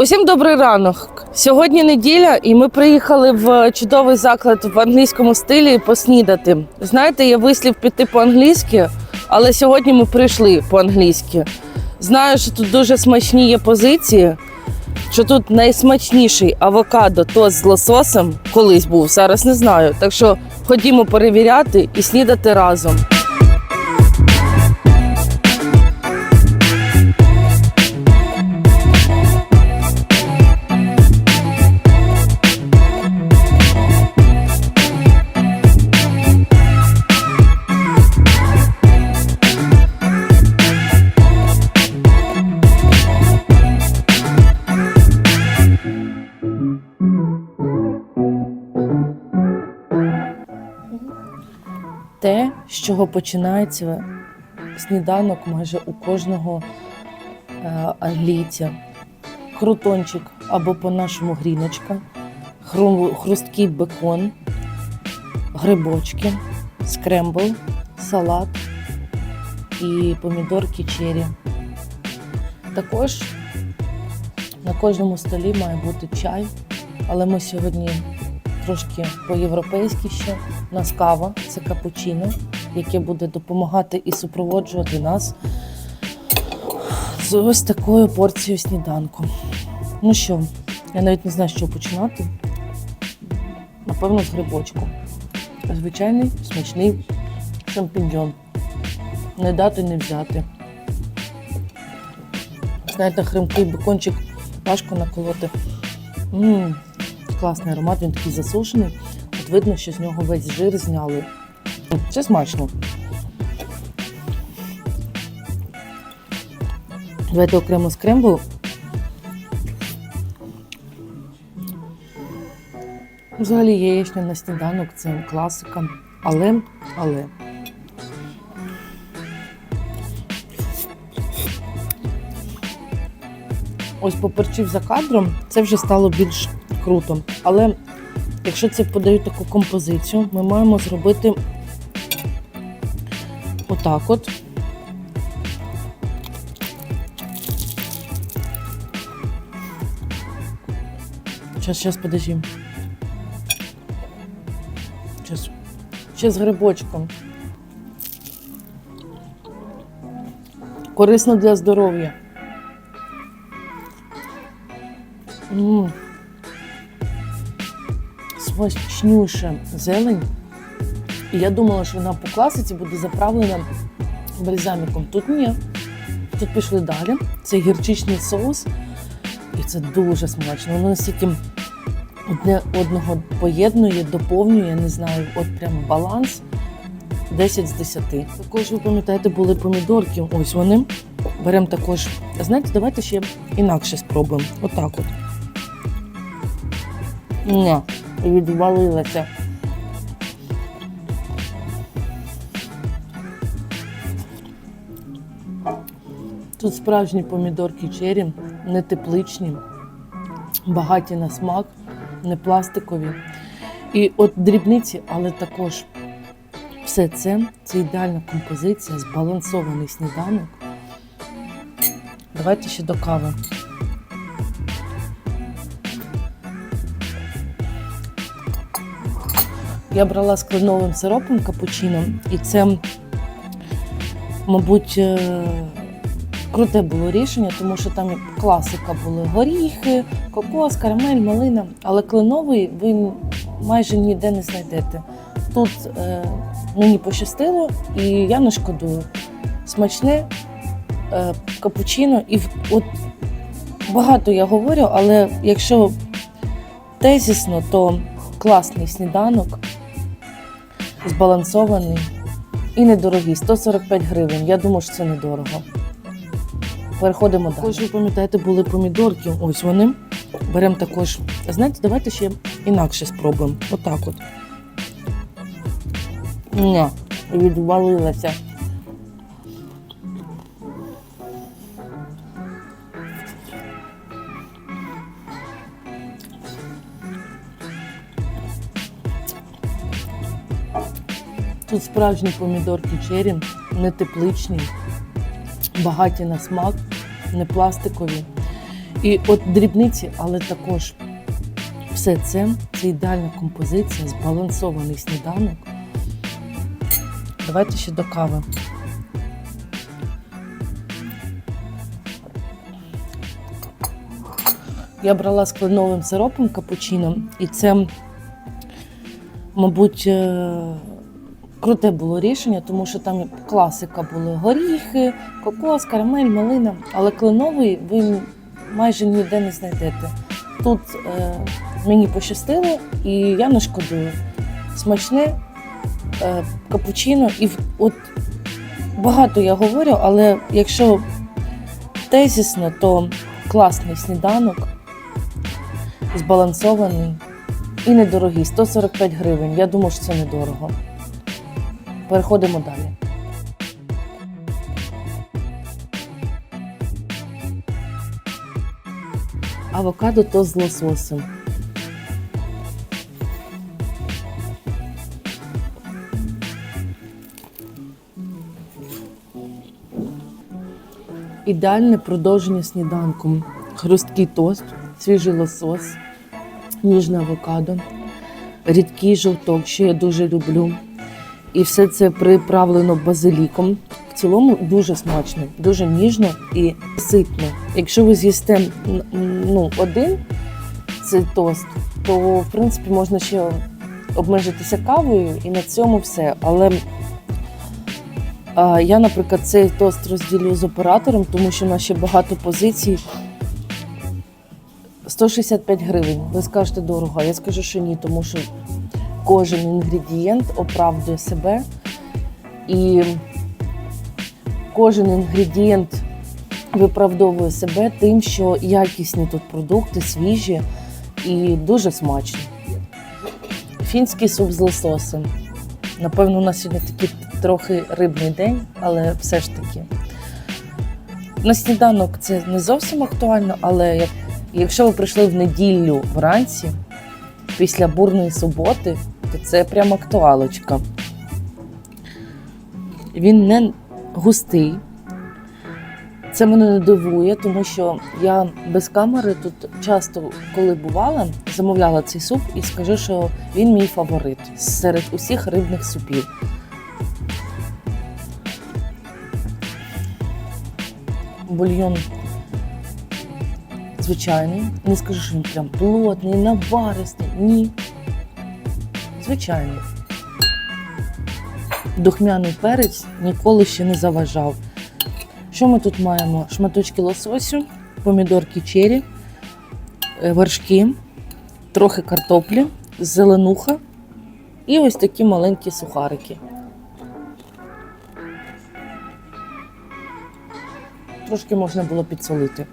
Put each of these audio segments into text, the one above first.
Усім добрий ранок. Сьогодні неділя, і ми приїхали в чудовий заклад в англійському стилі поснідати. Знаєте, є вислів піти по-англійськи, але сьогодні ми прийшли по-англійськи. Знаю, що тут дуже смачні є позиції. Що тут найсмачніший авокадо тост з лососем колись був, зараз не знаю. Так що ходімо перевіряти і снідати разом. Те, з чого починається сніданок майже у кожного е, англійця. Крутончик або по-нашому гріночка, хру- хрусткий бекон, грибочки, скрембл, салат і помідорки чері. Також на кожному столі має бути чай, але ми сьогодні трошки по-європейськи ще. У нас кава, це капучино, яке буде допомагати і супроводжувати нас з ось такою порцією сніданку. Ну що, я навіть не знаю, з чого починати. Напевно, з грибочку. Звичайний смачний шампіньон. Не дати, не взяти. Знаєте, хримкий бекончик важко наколоти. Мм, класний аромат, він такий засушений. От видно, що з нього весь жир зняли. Це смачно. Давайте окремо скрембл. Взагалі яєчня на сніданок це класика. Але, але. Ось поперчив за кадром, це вже стало більш круто. Але якщо це подають таку композицію, ми маємо зробити отак от. Сейчас, подожди. Сейчас. Ще з грибочком. Корисно для здоров'я. М. Смачнюша зелень. І я думала, що вона по класиці буде заправлена бальзаміком. Тут ні. Тут пішли далі. Це гірчичний соус. І це дуже смачно. Воно настільки одне одного поєднує, доповнює, я не знаю, от прям баланс 10 з 10. Також ви пам'ятаєте, були помідорки. Ось вони. Беремо також. Знаєте, давайте ще інакше спробуємо. Отак от. Ні, відвалилася. Тут справжні помідорки чері, не тепличні, багаті на смак, не пластикові. І от дрібниці, але також все це це ідеальна композиція, збалансований сніданок. Давайте ще до кави. Я брала з кленовим сиропом капучино, і це, мабуть, е, круте було рішення, тому що там класика були горіхи, кокос, карамель, малина. Але кленовий ви майже ніде не знайдете. Тут е, мені пощастило, і я не шкодую. Смачне е, капучино, і от багато я говорю, але якщо тезісно, то класний сніданок, збалансований і недорогий. 145 гривень. Я думаю, що це недорого. Переходимо далі. Також ви пам'ятаєте, були помідорки. Ось вони. Беремо також. Знаєте, давайте ще інакше спробуємо. Отак от. Ні, відвалилася. Тут справжні помідорки чері, не тепличні, багаті на смак, не пластикові. І от дрібниці, але також все це це ідеальна композиція, збалансований сніданок. Давайте ще до кави. Я брала з кленовим сиропом капучино, і це, мабуть, е, круте було рішення, тому що там класика були горіхи, кокос, карамель, малина. Але кленовий ви майже ніде не знайдете. Тут е, мені пощастило, і я не шкодую. Смачне е, капучино, і в- от багато я говорю, але якщо тезісно, то класний сніданок, збалансований і недорогий. 145 гривень. Я думаю, що це недорого. Переходимо далі. Авокадо то з лососем. Ідеальне продовження сніданку. Хрусткий тост, свіжий лосос, ніжне авокадо, рідкий жовток, що я дуже люблю. І все це приправлено базиліком. В цілому дуже смачно, дуже ніжно і ситно. Якщо ви з'їсте ну, один цей тост, то в принципі можна ще обмежитися кавою і на цьому все. Але я, наприклад, цей тост розділю з оператором, тому що у нас ще багато позицій. 165 гривень. Ви скажете дорого. а Я скажу, що ні, тому що кожен інгредієнт оправдує себе. І кожен інгредієнт виправдовує себе тим, що якісні тут продукти, свіжі і дуже смачні. Фінський суп з лососем. Напевно, у нас сьогодні такий трохи рибний день, але все ж таки. На сніданок це не зовсім актуально, але якщо ви прийшли в неділю вранці, після бурної суботи, це прям актуалочка. Він не густий. Це мене не дивує, тому що я без камери тут часто, коли бувала, замовляла цей суп і скажу, що він мій фаворит серед усіх рибних супів. Бульйон звичайний. Не скажу, що він прям плотний, наваристий. Ні. Звичайний. Духмяний перець ніколи ще не заважав. Що ми тут маємо? Шматочки лососю, помідорки чері, е, вершки, трохи картоплі, зеленуха і ось такі маленькі сухарики. Трошки можна було підсолити.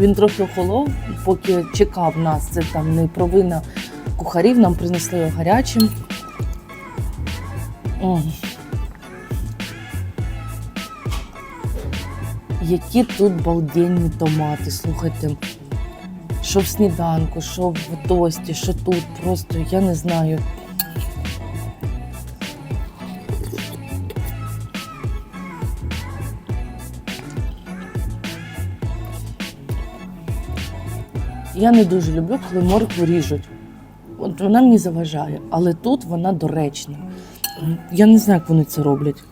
Він трохи охолов, поки чекав нас. Це там не провина кухарів, нам принесли його гарячим. М. Які тут балденні томати, слухайте. Що в сніданку, що в тості, що тут, просто я не знаю. Я не дуже люблю, коли моркву ріжуть. От вона мені заважає, але тут вона доречна. Я не знаю, як вони це роблять.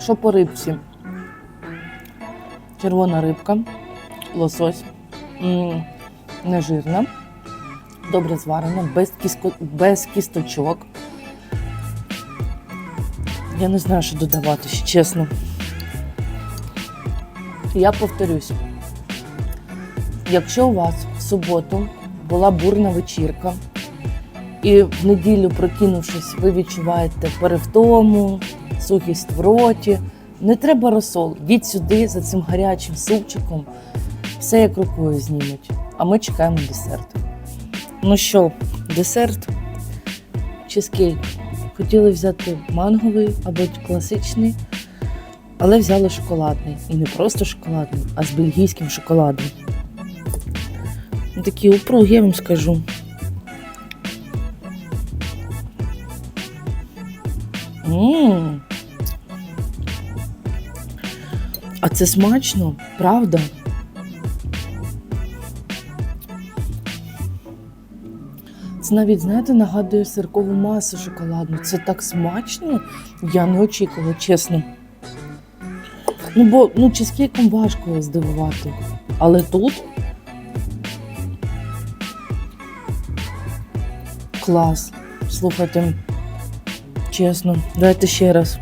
Що по рибці? Червона рибка, лосось, нежирна, добре зварена, без, кіско, без кісточок. Я не знаю, що додавати, чесно. Я повторюсь. Якщо у вас в суботу була бурна вечірка, і в неділю, прокинувшись, ви відчуваєте перевтому, сухість в роті, не треба розсол. Йдіть сюди за цим гарячим супчиком, все як рукою знімуть. А ми чекаємо десерт. Ну що, десерт, чизкейк. Хотіли взяти манговий або класичний, але взяли шоколадний. І не просто шоколадний, а з бельгійським шоколадом. Такі упруги, я вам скажу. Ммм. А це смачно, правда? Це навіть, знаєте, нагадує сиркову масу шоколадну. Це так смачно, я не очікувала, чесно. Ну, бо ну, чизкейком важко здивувати. Але тут клас. Слухайте, чесно, давайте ще раз.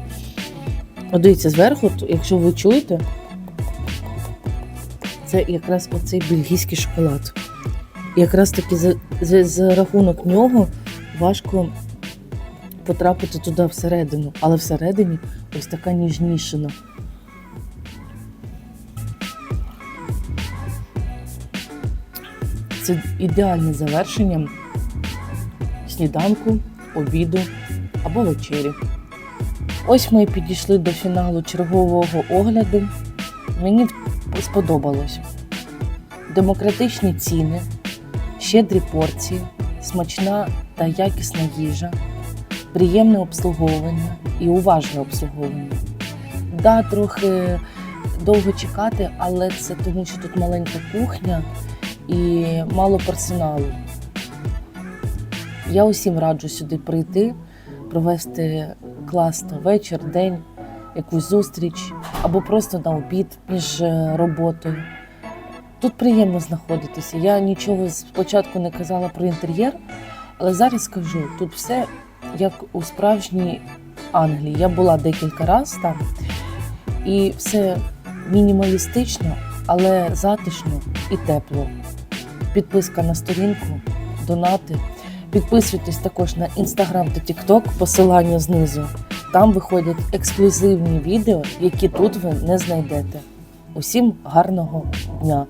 Дивіться, зверху, якщо ви чуєте, це якраз оцей бельгійський шоколад. І якраз таки за, за, за рахунок нього важко потрапити туди всередину. Але всередині ось така ніжнішина. Це ідеальне завершення сніданку, обіду або вечері. Ось ми підійшли до фіналу чергового огляду. Мені сподобалось. Демократичні ціни, щедрі порції, смачна та якісна їжа, приємне обслуговування і уважне обслуговування. Да, трохи довго чекати, але це тому, що тут маленька кухня і мало персоналу. Я усім раджу сюди прийти, провести класно вечір, день, якусь зустріч або просто на обід між е, роботою. Тут приємно знаходитися. Я нічого спочатку не казала про інтер'єр, але зараз скажу: тут все як у справжній Англії. Я була декілька разів там, і все мінімалістично, але затишно і тепло. Підписка на сторінку, донати. Підписуйтесь також на інстаграм та тікток, посилання знизу. Там виходять ексклюзивні відео, які тут ви не знайдете. Усім гарного дня!